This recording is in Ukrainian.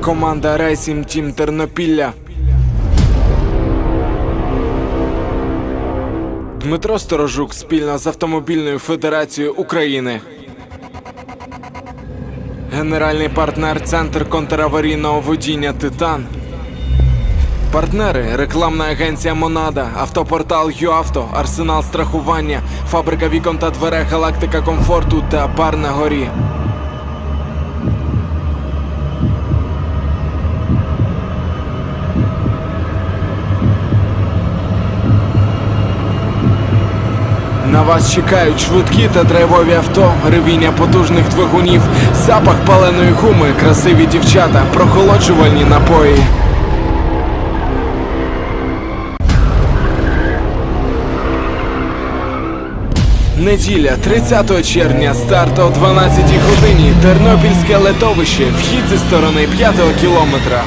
Команда Рейсім Тім Тернопілля. Дмитро Сторожук спільно з Автомобільною Федерацією України. Генеральний партнер Центр контраварійного водіння Титан. Партнери рекламна агенція Монада, автопортал ЮАВТО, Арсенал страхування, фабрика вікон та дверей Галактика комфорту та бар на горі. На вас чекають швидкі та драйвові авто, ревіння потужних двигунів, запах паленої гуми, красиві дівчата, прохолоджувальні напої. Неділя, 30 червня, старт о 12 годині. Тернопільське летовище. Вхід зі сторони 5 кілометра.